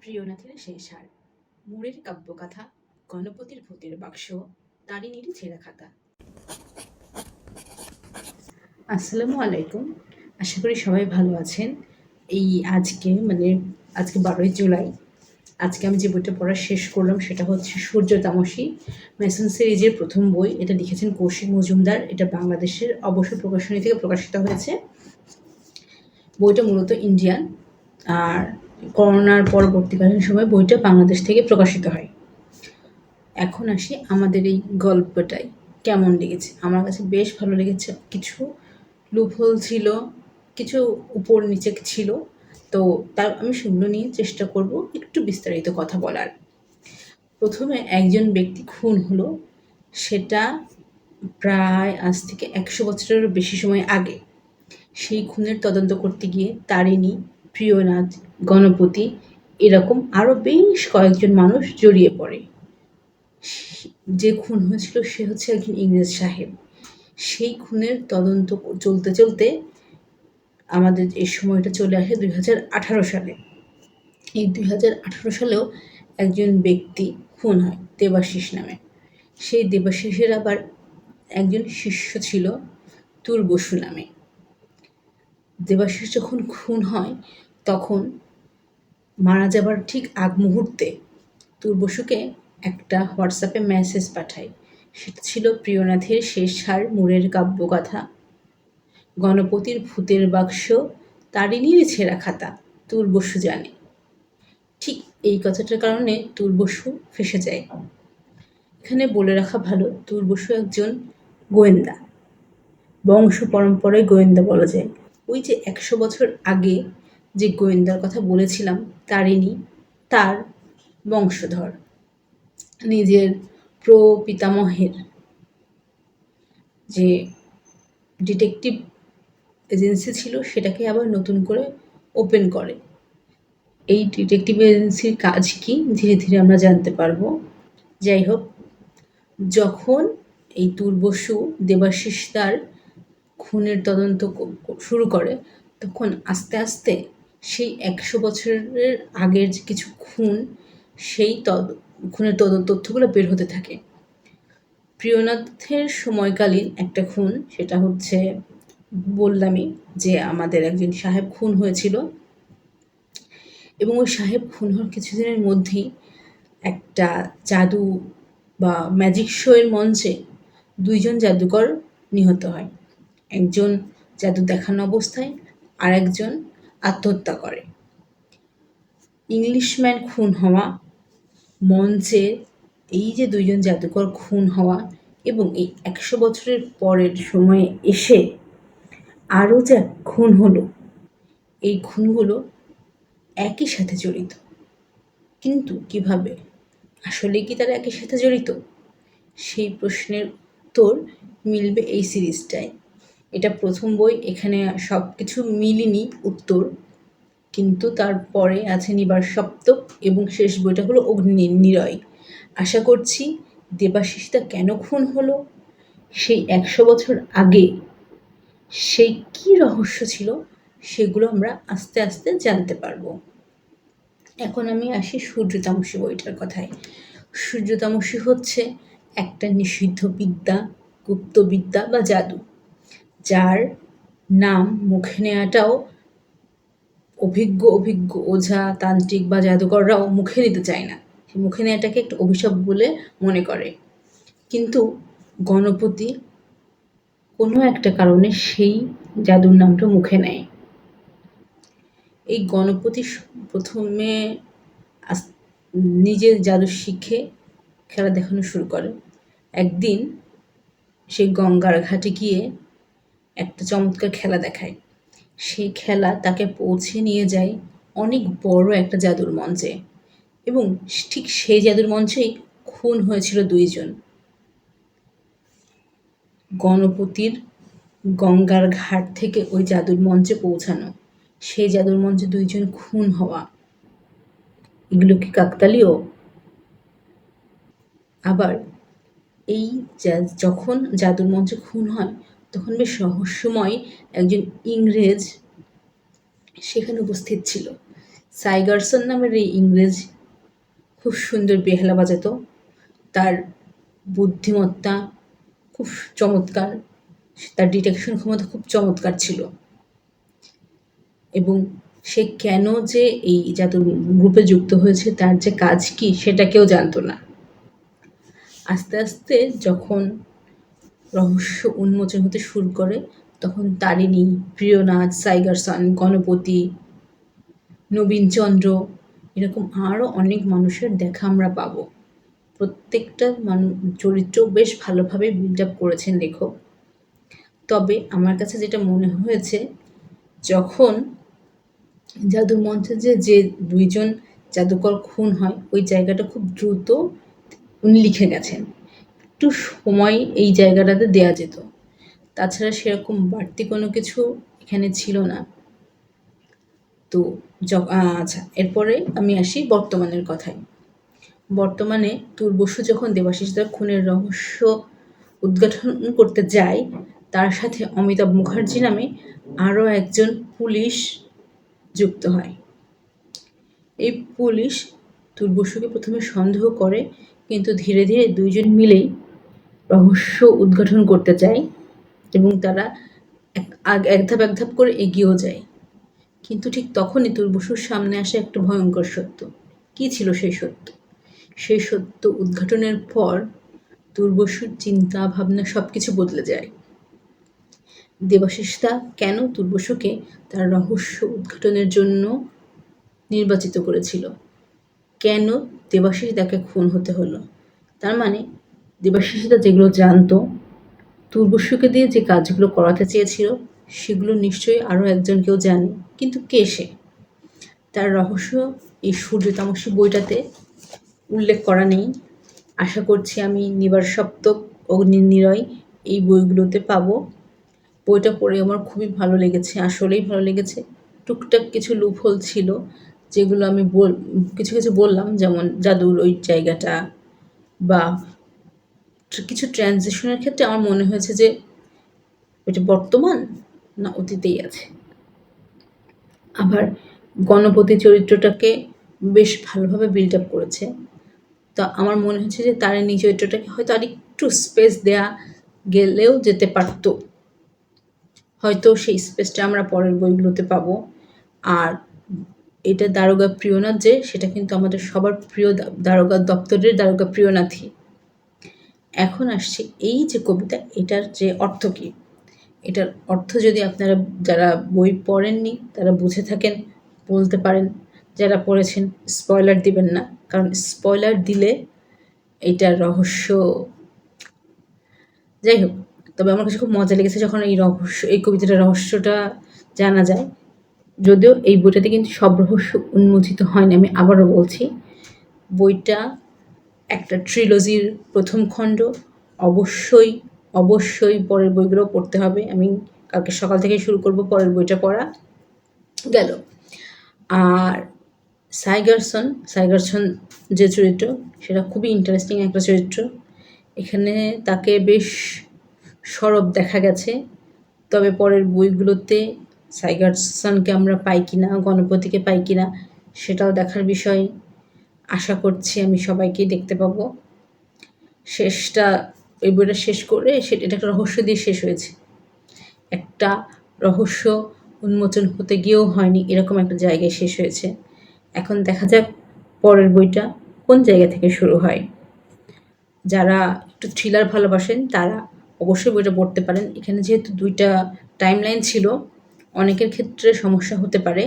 প্রিয়নাথের শেষ হার। মুরের কাব্যকথা, গণপতির ভূতের বাক্স, তারিণীর ছেঁড়া খাতা আসসালামু আলাইকুম। আশা করি সবাই ভালো আছেন। এই আজকে মানে আজকে বারোই জুলাই। আজকে আমি যে বইটা পড়া শেষ করলাম সেটা হচ্ছে সূর্য তামসী মেসন সিরিজের প্রথম বই। এটা লিখেছেন কৌশিক মজুমদার। এটা বাংলাদেশের অবসর প্রকাশনী থেকে প্রকাশিত হয়েছে। বইটা মূলত ইন্ডিয়ান। আর করোনার পরবর্তীকালীন সময় বইটা বাংলাদেশ থেকে প্রকাশিত হয়। এখন আসি আমাদের এই গল্পটাই কেমন লেগেছে? আমার কাছে বেশ ভালো লেগেছে। কিছু লুপহোল ছিল, কিছু উপর নিচে ছিল। তো তার আমি সেগুলো নিয়ে চেষ্টা করব একটু বিস্তারিত কথা বলার। প্রথমে একজন ব্যক্তি খুন হলো। সেটা প্রায় আজ থেকে একশো বছরেরও বেশি সময় আগে। সেই খুনের তদন্ত করতে গিয়ে তারিণী প্রিয়নাথ, গণপতি এরকম আরও বেশ কয়েকজন মানুষ জড়িয়ে পড়ে। যে খুন হয়েছিল সে হচ্ছে একজন ইংরেজ সাহেব। সেই খুনের তদন্ত চলতে চলতে আমাদের এই সময়টা চলে আসে দুই হাজার আঠারো সালে। এই দুই হাজার আঠারো সালেও একজন ব্যক্তি খুন হয়, দেবাশিস নামে। সেই দেবাশিসের আবার একজন শিষ্য ছিল তুর বসু নামে। দেবাশিস যখন খুন হয় তখন মারা যাবার ঠিক আগ মুহূর্তে তুর বসুকে একটা হোয়াটসঅ্যাপে মেসেজ পাঠায়। সেটা ছিল প্রিয়নাথের শেষ হার মুরের কাব্যকথা। গণপতির ভূতের বাক্স তারিণীর ছেঁড়া খাতা, তুর বসু জানে। ঠিক এই কথাটার কারণে তুর বসু ফেসে যায়। এখানে বলে রাখা ভালো, তুর বসু একজন গোয়েন্দা। বংশ পরম্পরায় গোয়েন্দা বলা যায়। ওই যে একশো বছর আগে যে গোয়েন্দার কথা বলেছিলাম তারিণী তার বংশধর, নিজের প্রপিতামহের। যে ডিটেকটিভ এজেন্সি ছিল, সেটাকে আবার নতুন করে ওপেন করে। এই ডিটেকটিভ এজেন্সির কাজ কি? ধীরে ধীরে আমরা জানতে পারব। যাই হোক, যখন এই তুর্বসু দেবাশিস তার খুনের তদন্ত শুরু করে, তখন আস্তে আস্তে সেই একশো বছরের আগের যে কিছু খুন, সেই খুনের তদন্ত তথ্যগুলো বের হতে থাকে। প্রিয়নাথের সময়কালীন একটা খুন, সেটা হচ্ছে বললামই যে আমাদের একজন সাহেব খুন হয়েছিল। এবং ওই সাহেব খুন হওয়ার কিছুদিনের মধ্যেই একটা জাদু বা ম্যাজিক শোয়ের মঞ্চে দুইজন জাদুকর নিহত হয়। একজন জাদু দেখানো অবস্থায় আর একজন আত্মহত্যা করে। ইংলিশম্যান খুন হওয়া, মঞ্চে এই যে দুইজন জাদুকর খুন হওয়া এবং এই একশো বছরের পরের সময়ে এসে আরও যা খুন হলো, এই খুনগুলো একই সাথে জড়িত। কিন্তু কীভাবে? আসলে কি তারা একই সাথে জড়িত? সেই প্রশ্নের উত্তর মিলবে এই সিরিজটায়। এটা প্রথম বই, এখানে সব কিছু মিলিনি উত্তর। কিন্তু তারপরে আছে নিবার সপ্তক এবং শেষ বইটা হলো অগ্নি নিরয়। আশা করছি দেবাশিসটা কেন খুন হলো? সেই একশো বছর আগে সেই কী রহস্য ছিল? সেগুলো আমরা আস্তে আস্তে জানতে পারব। এখন আমি আসি সূর্যতামসী বইটার কথায়। সূর্যতামসী হচ্ছে একটা নিষিদ্ধ বিদ্যা গুপ্তবিদ্যা বা জাদু। যার নাম মুখে নেওয়াটাও অভিজ্ঞ অভিজ্ঞ, ওঝা, তান্ত্রিক বা জাদুকররাও মুখে নিতে চায় না। মুখে নেওয়াটাকে একটা অভিশাপ বলে মনে করে। কিন্তু গণপতি কোনো একটা কারণে সেই জাদুর নামটা মুখে নেয়। এই গণপতি প্রথমে নিজের জাদু শিখে খেলা দেখানো শুরু করে। একদিন সে গঙ্গার ঘাটে গিয়ে একটা চমৎকার খেলা দেখায়। সেই খেলা তাকে পৌঁছে নিয়ে যায় অনেক বড় একটা জাদুর মঞ্চে এবং ঠিক সেই জাদুর মঞ্চেই খুন হয়েছিল দুইজন। গণপতির গঙ্গার ঘাট থেকে ওই জাদুর মঞ্চে পৌঁছানো। সেই জাদুর মঞ্চে দুইজন খুন হওয়া। এগুলো কি কাকতালীয়? আবার এই যখন জাদুর মঞ্চে খুন হয় তখন বেশ রহস্যময় একজন ইংরেজ সেখানে উপস্থিত ছিল। সাইগারসন নামের এই ইংরেজ খুব সুন্দর বেহালা বাজাত। তার বুদ্ধিমত্তা খুব চমৎকার। তার ডিটেকশন ক্ষমতা খুব চমৎকার ছিল। এবং সে কেন যে এই জাদু গ্রুপে যুক্ত হয়েছে, তার যে কাজ কি, সেটা কেউ জানতো না। আস্তে আস্তে যখন রহস্য উন্মোচন হতে শুরু করে। তখন তারিণী, প্রিয়নাথ সাইগারসন গণপতি নবীনচন্দ্র এরকম আরও অনেক মানুষের দেখা আমরা পাবো। প্রত্যেকটা মানুষ চরিত্র বেশ ভালোভাবে বিল্ড আপ করেছেন লেখক। তবে আমার কাছে যেটা মনে হয়েছে, যখন জাদুর মঞ্চে যে যে দুইজন জাদুকর খুন হয়, ওই জায়গাটা খুব দ্রুত উনি লিখে গেছেন। একটু সময় এই জায়গাটাতে দেয়া যেত। তাছাড়া সেরকম বাড়তি কোনো কিছু এখানে ছিল না। তো আচ্ছা এরপরে আমি আসি বর্তমানের কথায়। বর্তমানে তুর্বসু যখন দেবাশিসদার খুনের রহস্য উদ্ঘাটন করতে যায়, তার সাথে অমিতাভ মুখার্জি নামে আরও একজন পুলিশ যুক্ত হয়। এই পুলিশ তুর্বসুকে প্রথমে সন্দেহ করে, কিন্তু ধীরে ধীরে দুইজন মিলেই রহস্য উদ্ঘাটন করতে চায় এবং তারা এক ধাপ এক ধাপ করে এগিয়েও যায়। কিন্তু ঠিক তখনই তুর্বসুর সামনে আসে একটা ভয়ঙ্কর সত্য। কি ছিল সেই সত্য? সেই সত্য উদ্ঘাটনের পর তুর্বসুর চিন্তা, ভাবনা সব কিছু বদলে যায়। দেবাশিসদা কেন তুর্বসুকে তার রহস্য উদ্ঘাটনের জন্য নির্বাচিত করেছিল? কেন দেবাশিস তাকে খুন হতে হলো? তার মানে দেবাশিসদা যেগুলো জানতো তুর্বসুকে দিয়ে যে কাজগুলো করাতে চেয়েছিল, সেগুলো নিশ্চয়ই আরও একজন কেউ জানে। কিন্তু কে সে? তার রহস্য এই সূর্য তামসী বইটাতে উল্লেখ করা নেই। আশা করছি আমি নিবার সপ্তক অগ্নি নিরয় এই বইগুলোতে পাবো। বইটা পড়ে আমার খুবই ভালো লেগেছে, আসলেই ভালো লেগেছে। টুকটাক কিছু লুফল ছিল, যেগুলো আমি বল কিছু কিছু বললাম, যেমন জাদুর ওই জায়গাটা বা কিছু ট্রানজিশনের ক্ষেত্রে আমার মনে হয়েছে যে এটা বর্তমান না অতীতেই আছে। আবার গণপতি চরিত্রটাকে বেশ ভালোভাবে বিল্ড আপ করেছে। তো আমার মনে হচ্ছে যে তার এই চরিত্রটাকে হয়তো আর একটু স্পেস দেয়া গেলেও যেতে পারত। হয়তো সেই স্পেসটা আমরা পরের বইগুলোতে পাবো। আর এটা দারোগা প্রিয়নাথ যে, সেটা কিন্তু আমাদের সবার প্রিয় দারোগা দপ্তরের দারোগা প্রিয়নাথই। এখন আসছে এই যে কবিতা, এটার যে অর্থ কী? এটার অর্থ যদি আপনারা, যারা বই পড়েননি, তারা বুঝে থাকেন, বলতে পারেন, যারা পড়েছেন স্পয়লার দিবেন না, কারণ স্পয়লার দিলে এটার রহস্য যাই হোক, তবে আমার কাছে খুব মজা লেগেছে যখন এই রহস্য, এই কবিতাটার রহস্যটা জানা যায়। যদিও এই বইটাতে কিন্তু সব রহস্য উন্মোচিত হয়নি, আমি আবারও বলছি, বইটা একটা ট্রিলজির প্রথম খণ্ড। অবশ্যই অবশ্যই পরের বইগুলো পড়তে হবে। আমি কালকে সকাল থেকে শুরু করব, পরের বইটা পড়া। গেল। আর সাইগারসন সাইগারসন যে চরিত্র, সেটা খুবই ইন্টারেস্টিং একটা চরিত্র। এখানে তাকে বেশ সরব দেখা গেছে। তবে পরের বইগুলোতে সাইগারসনকে আমরা পাই কি না গণপতিকে পাই কি না সেটাও দেখার বিষয়। আশা করছি আমি সবাইকেই দেখতে পাবো। শেষটা ওই বইটা শেষ করে সেটা এটা একটা রহস্য দিয়ে শেষ হয়েছে। একটা রহস্য উন্মোচন হতে গিয়েও হয়নি, এরকম একটা জায়গায় শেষ হয়েছে। এখন দেখা যাক পরের বইটা কোন জায়গা থেকে শুরু হয়। যারা একটু থ্রিলার ভালোবাসেন, তারা অবশ্যই বইটা পড়তে পারেন। এখানে যেহেতু দুইটা টাইমলাইন ছিল, অনেকের ক্ষেত্রে সমস্যা হতে পারে।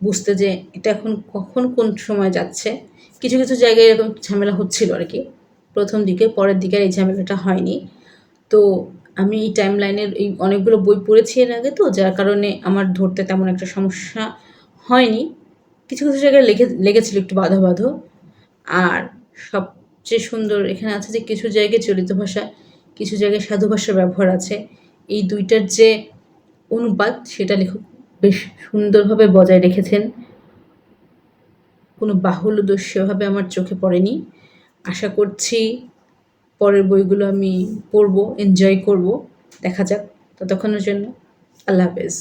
বুঝতে যে এটা এখন কখন কোন সময় যাচ্ছে। কিছু কিছু জায়গায় এরকম ঝামেলা হচ্ছিল আর কি। প্রথম দিকে, পরের দিকে এই ঝামেলাটা হয়নি। তো আমি এই টাইম লাইনের এই অনেকগুলো বই পড়েছি এর আগে তো, যার কারণে আমার ধরতে তেমন একটা সমস্যা হয়নি। কিছু কিছু জায়গায় লেগে, লেগেছিল একটু বাধা বাধো আর সবচেয়ে সুন্দর এখানে আছে যে কিছু জায়গায় চলিত ভাষা, কিছু জায়গায় সাধু ভাষার ব্যবহার আছে। এই দুইটার যে অনুবাদ সেটা লেখক বেশ সুন্দরভাবে বজায় রেখেছেন। কোনো বাহুল দস্যভাবে আমার চোখে পড়েনি। আশা করছি পরের বইগুলো আমি পড়ব এনজয় করব। দেখা যাক, ততক্ষণের জন্য আল্লাহ হাফেজ।